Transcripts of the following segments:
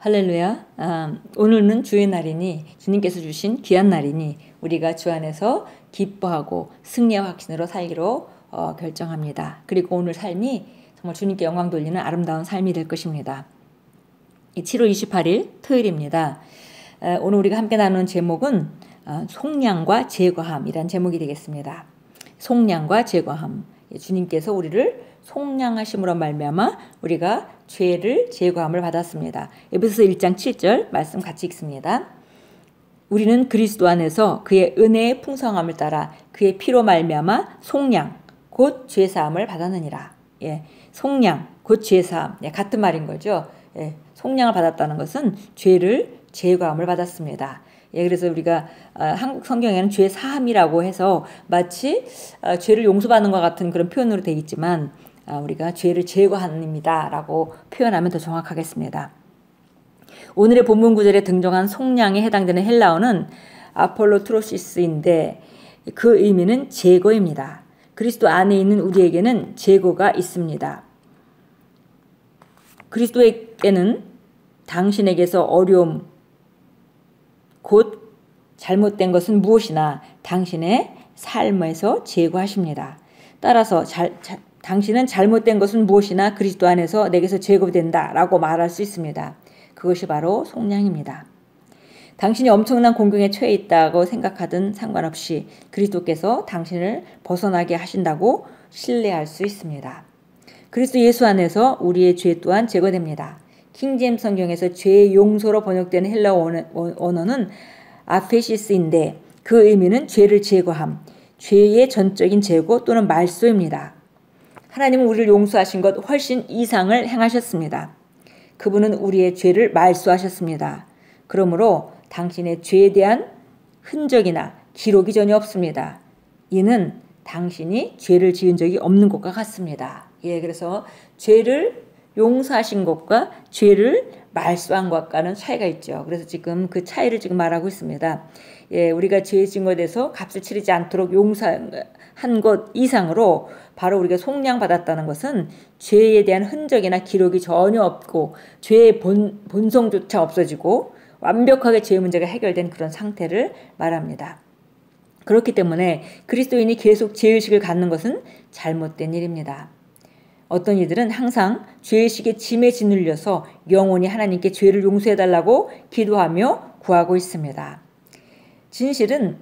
할렐루야. 아, 오늘은 주의 날이니 주님께서 주신 귀한 날이니 우리가 주 안에서 기뻐하고 승리와 확신으로 살기로 어, 결정합니다. 그리고 오늘 삶이 정말 주님께 영광 돌리는 아름다운 삶이 될 것입니다. 7월 28일 토요일입니다. 에, 오늘 우리가 함께 나누는 제목은 어, 속량과 제거함이란 제목이 되겠습니다. 속량과 제거함. 예, 주님께서 우리를 속량하심으로 말미암아 우리가 죄를 제거함을 받았습니다. 에베소서 1장 7절 말씀 같이 읽습니다. 우리는 그리스도 안에서 그의 은혜의 풍성함을 따라 그의 피로 말미암아 속량 곧 죄 사함을 받았느니라. 예. 속량 곧 죄 사함. 예, 같은 말인 거죠. 예. 속량을 받았다는 것은 죄를 제거함을 받았습니다. 예, 그래서 우리가 어, 한국 성경에는 죄 사함이라고 해서 마치 어, 죄를 용서받는 것 같은 그런 표현으로 되어 있지만 어, 우리가 죄를 제거합니다라고 표현하면 더 정확하겠습니다. 오늘의 본문 구절에 등장한 속량에 해당되는 헬라어는 아폴로트로시스인데 그 의미는 제거입니다. 그리스도 안에 있는 우리에게는 제거가 있습니다. 그리스도에게는 당신에게서 어려움, 곧 잘못된 것은 무엇이나 당신의 삶에서 제거하십니다. 따라서 잘, 자, 당신은 잘못된 것은 무엇이나 그리스도 안에서 내게서 제거된다 라고 말할 수 있습니다. 그것이 바로 속량입니다. 당신이 엄청난 공경에 처해 있다고 생각하든 상관없이 그리스도께서 당신을 벗어나게 하신다고 신뢰할 수 있습니다. 그리스도 예수 안에서 우리의 죄 또한 제거됩니다. 킹잼 성경에서 죄의 용서로 번역되는 헬라 원어는 아페시스인데 그 의미는 죄를 제거함, 죄의 전적인 제거 또는 말소입니다. 하나님은 우리를 용서하신 것 훨씬 이상을 행하셨습니다. 그분은 우리의 죄를 말소하셨습니다. 그러므로 당신의 죄에 대한 흔적이나 기록이 전혀 없습니다. 이는 당신이 죄를 지은 적이 없는 것과 같습니다. 예, 그래서 죄를 용서하신 것과 죄를 말소한 것과는 차이가 있죠. 그래서 지금 그 차이를 지금 말하고 있습니다. 예, 우리가 죄 지은 것에 대해서 값을 치르지 않도록 용서한 것 이상으로 바로 우리가 속량받았다는 것은 죄에 대한 흔적이나 기록이 전혀 없고 죄의 본, 본성조차 없어지고 완벽하게 죄 문제가 해결된 그런 상태를 말합니다. 그렇기 때문에 그리스도인이 계속 죄의식을 갖는 것은 잘못된 일입니다. 어떤 이들은 항상 죄의식에 짐에 짓눌려서 영원히 하나님께 죄를 용서해달라고 기도하며 구하고 있습니다. 진실은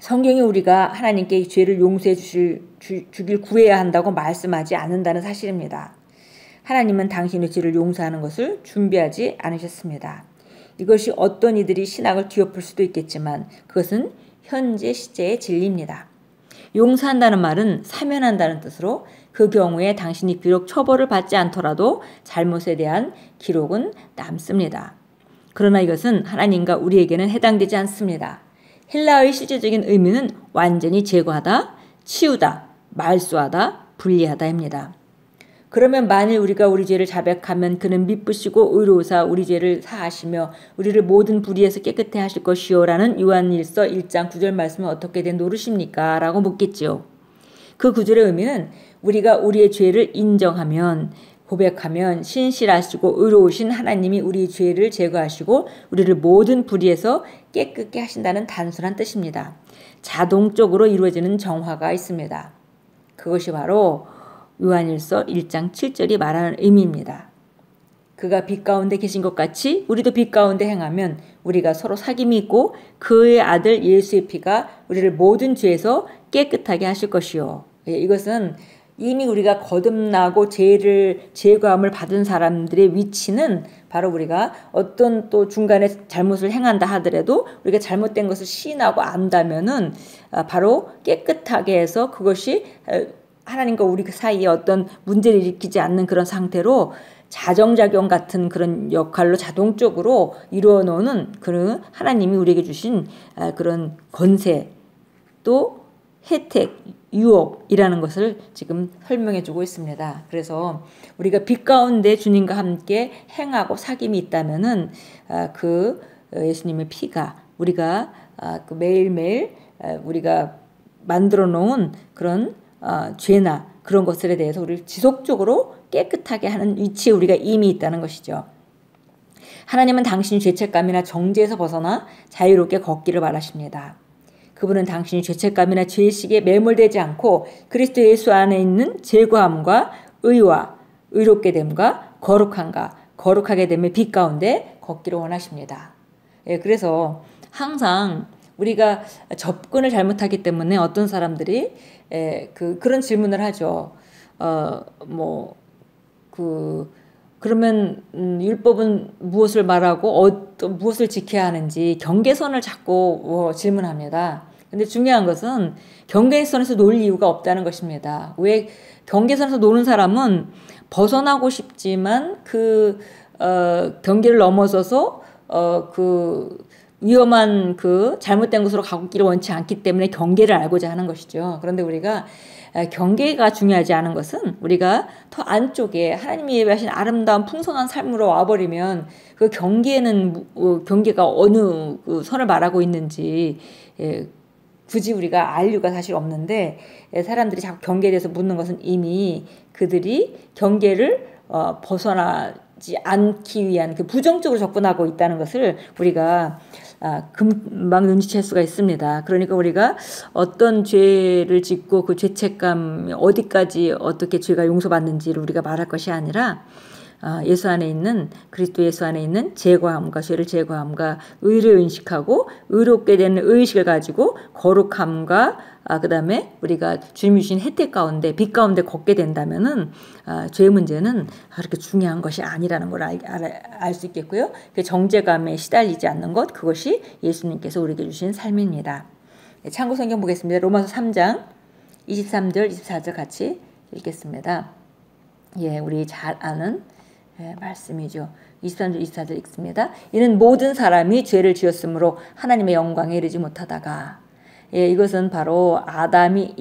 성경이 우리가 하나님께 죄를 용서해 주실, 주, 주길 구해야 한다고 말씀하지 않는다는 사실입니다. 하나님은 당신의 죄를 용서하는 것을 준비하지 않으셨습니다. 이것이 어떤 이들이 신학을 뒤엎을 수도 있겠지만 그것은 현재 시제의 진리입니다. 용서한다는 말은 사면한다는 뜻으로 그 경우에 당신이 비록 처벌을 받지 않더라도 잘못에 대한 기록은 남습니다. 그러나 이것은 하나님과 우리에게는 해당되지 않습니다. 헬라의 실제적인 의미는 완전히 제거하다, 치우다, 말소하다, 분리하다입니다. 그러면 만일 우리가 우리 죄를 자백하면 그는 미쁘시고 의로우사 우리 죄를 사하시며 우리를 모든 불의에서 깨끗해 하실 것이요라는 요한일서 1장 9절 말씀은 어떻게 된 노릇입니까? 라고 묻겠지요. 그 구절의 의미는 우리가 우리의 죄를 인정하면 고백하면 신실하시고 의로우신 하나님이 우리 죄를 제거하시고 우리를 모든 불의에서 깨끗게 하신다는 단순한 뜻입니다. 자동적으로 이루어지는 정화가 있습니다. 그것이 바로 요한일서 1장 7절이 말하는 의미입니다. 그가 빛 가운데 계신 것 같이 우리도 빛 가운데 행하면 우리가 서로 사귐이 있고 그의 아들 예수의 피가 우리를 모든 죄에서 깨끗하게 하실 것이요. 예, 이것은 이미 우리가 거듭나고 죄를 제거함을 받은 사람들의 위치는 바로 우리가 어떤 또 중간에 잘못을 행한다 하더라도 우리가 잘못된 것을 시인하고 안다면은 아, 바로 깨끗하게 해서 그것이 하나님과 우리 그 사이에 어떤 문제를 일으키지 않는 그런 상태로 자정작용 같은 그런 역할로 자동적으로 이루어 놓는 그런 하나님이 우리에게 주신 아, 그런 권세 또 혜택, 유혹이라는 것을 지금 설명해 주고 있습니다. 그래서 우리가 빛 가운데 주님과 함께 행하고 사귐이 있다면은 아, 그 예수님의 피가 우리가 아, 그 매일매일 우리가 만들어 놓은 그런 어, 죄나 그런 것들에 대해서 우리를 지속적으로 깨끗하게 하는 위치에 우리가 이미 있다는 것이죠. 하나님은 당신이 죄책감이나 정죄에서 벗어나 자유롭게 걷기를 바라십니다. 그분은 당신이 죄책감이나 죄의식에 매몰되지 않고 그리스도 예수 안에 있는 제거함과 의와 의롭게 됨과 거룩함과 거룩하게 됨의 빛 가운데 걷기를 원하십니다. 예, 그래서 항상 우리가 접근을 잘못하기 때문에 어떤 사람들이 예, 그 그런 질문을 하죠. 어, 뭐, 그, 그러면 음, 율법은 무엇을 말하고 어떤 무엇을 지켜야 하는지 경계선을 자꾸 어, 질문합니다. 근데 중요한 것은 경계선에서 놀 이유가 없다는 것입니다. 왜 경계선에서 노는 사람은 벗어나고 싶지만 그 어, 경계를 넘어서서 어, 그 위험한 그 잘못된 곳으로 가기를 원치 않기 때문에 경계를 알고자 하는 것이죠. 그런데 우리가 경계가 중요하지 않은 것은 우리가 더 안쪽에 하나님이 예배하신 아름다운 풍성한 삶으로 와버리면 그 경계는 어, 경계가 어느 그 선을 말하고 있는지 예, 굳이 우리가 알 이유가 사실 없는데 예, 사람들이 자꾸 경계에 대해서 묻는 것은 이미 그들이 경계를 어, 벗어나지 않기 위한 그 부정적으로 접근하고 있다는 것을 우리가 아, 금방 눈치챌 수가 있습니다. 그러니까 우리가 어떤 죄를 짓고 그 죄책감 어디까지 어떻게 죄가 용서받는지를 우리가 말할 것이 아니라 아, 예수 안에 있는 그리스도 예수 안에 있는 제거함과 죄를 제거함과 의를 인식하고 의롭게 되는 의식을 가지고 거룩함과 아, 그다음에 우리가 주님이 주신 혜택 가운데 빛 가운데 걷게 된다면은 아, 죄 문제는 그렇게 중요한 것이 아니라는 걸 알수 있겠고요. 그 정죄감에 시달리지 않는 것 그것이 예수님께서 우리에게 주신 삶입니다. 네, 참고 성경 보겠습니다. 로마서 3장 23절 24절 같이 읽겠습니다. 예, 우리 잘 아는 예, 말씀이죠. 23절 24절 읽습니다. 이는 모든 사람이 죄를 지었으므로 하나님의 영광에 이르지 못하다가 예, 이것은 바로 아담이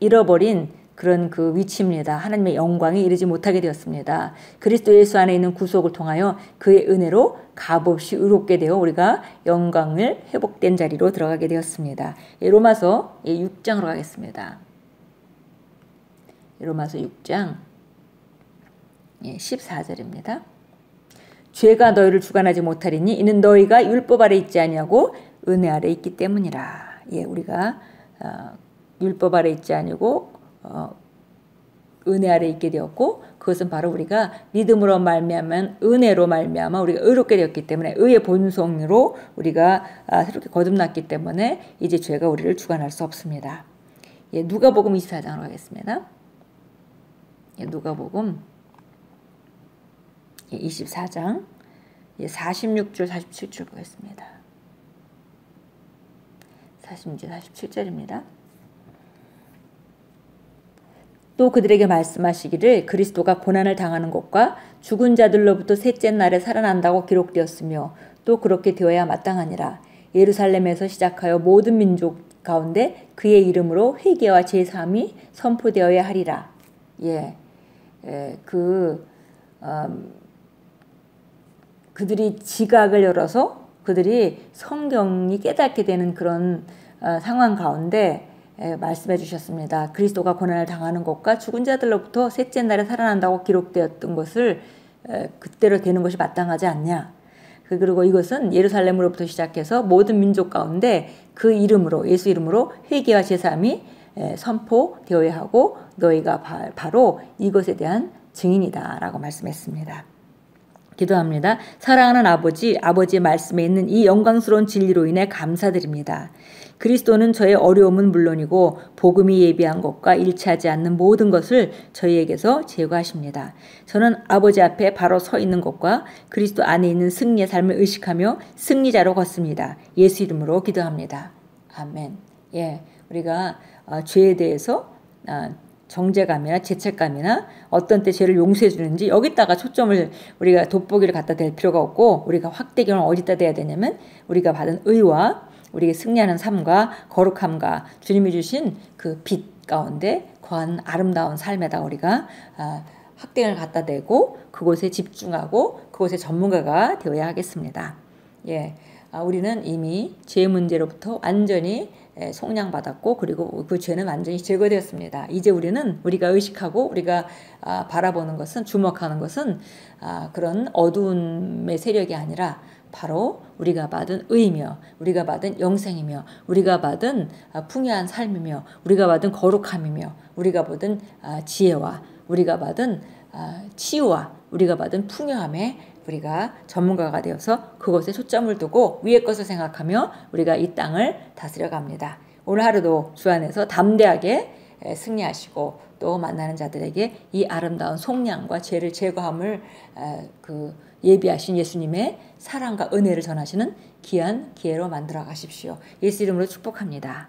잃어버린 그런 그 위치입니다. 하나님의 영광에 이르지 못하게 되었습니다. 그리스도 예수 안에 있는 구속을 통하여 그의 은혜로 값없이 의롭게 되어 우리가 영광을 회복된 자리로 들어가게 되었습니다. 예, 로마서 6장으로 가겠습니다. 로마서 6장 14절입니다. 예, 죄가 너희를 주관하지 못하리니 이는 너희가 율법 아래 있지 아니하고 은혜 아래 있기 때문이라. 예, 우리가 어, 율법 아래 있지 아니고 어, 은혜 아래 있게 되었고 그것은 바로 우리가 믿음으로 말미암은 은혜로 말미암아 우리가 의롭게 되었기 때문에 의의 본성으로 우리가 아, 새롭게 거듭났기 때문에 이제 죄가 우리를 주관할 수 없습니다. 예, 누가복음 24장으로 가겠습니다. 예, 누가복음 24장 46절 47절 보겠습니다. 46절 47절입니다. 또 그들에게 말씀하시기를 그리스도가 고난을 당하는 것과 죽은 자들로부터 셋째 날에 살아난다고 기록되었으며 또 그렇게 되어야 마땅하니라. 예루살렘에서 시작하여 모든 민족 가운데 그의 이름으로 회개와 제사함이 선포되어야 하리라. 예, 예 그 음, 그들이 지각을 열어서 그들이 성경이 깨닫게 되는 그런 어, 상황 가운데 에, 말씀해 주셨습니다. 그리스도가 고난을 당하는 것과 죽은 자들로부터 셋째 날에 살아난다고 기록되었던 것을 에, 그때로 되는 것이 마땅하지 않냐. 그, 그리고 이것은 예루살렘으로부터 시작해서 모든 민족 가운데 그 이름으로 예수 이름으로 회개와 제사함이 선포되어야 하고 너희가 바, 로 이것에 대한 증인이다라고 말씀했습니다. 기도합니다. 사랑하는 아버지, 아버지의 말씀에 있는 이 영광스러운 진리로 인해 감사드립니다. 그리스도는 저의 어려움은 물론이고 복음이 예비한 것과 일치하지 않는 모든 것을 저희에게서 제거하십니다. 저는 아버지 앞에 바로 서 있는 것과 그리스도 안에 있는 승리의 삶을 의식하며 승리자로 걷습니다. 예수 이름으로 기도합니다. 아멘. 예, 우리가 어, 죄에 대해서 어, 정제감이나 죄책감이나 어떤 때 죄를 용서해 주는지 여기다가 초점을 우리가 돋보기를 갖다 댈 필요가 없고 우리가 확대경을 어디다 대야 되냐면 우리가 받은 의와 우리에게 승리하는 삶과 거룩함과 주님이 주신 그 빛 가운데 거한 아름다운 삶에다 우리가 아, 확대경을 갖다 대고 그곳에 집중하고 그곳의 전문가가 되어야 하겠습니다. 예. 아, 우리는 이미 죄 문제로부터 완전히 에, 속량받았고 그리고 그 죄는 완전히 제거되었습니다. 이제 우리는 우리가 의식하고 우리가 아, 바라보는 것은 주목하는 것은 아, 그런 어두움의 세력이 아니라 바로 우리가 받은 의며 우리가 받은 영생이며 우리가 받은 아, 풍요한 삶이며 우리가 받은 거룩함이며 우리가 받은 아, 지혜와 우리가 받은 아, 치유와 우리가 받은 풍요함에 우리가 전문가가 되어서 그것에 초점을 두고 위의 것을 생각하며 우리가 이 땅을 다스려 갑니다. 오늘 하루도 주 안에서 담대하게 승리하시고 또 만나는 자들에게 이 아름다운 속량과 죄를 제거함을 그 예비하신 예수님의 사랑과 은혜를 전하시는 귀한 기회로 만들어 가십시오. 예수 이름으로 축복합니다.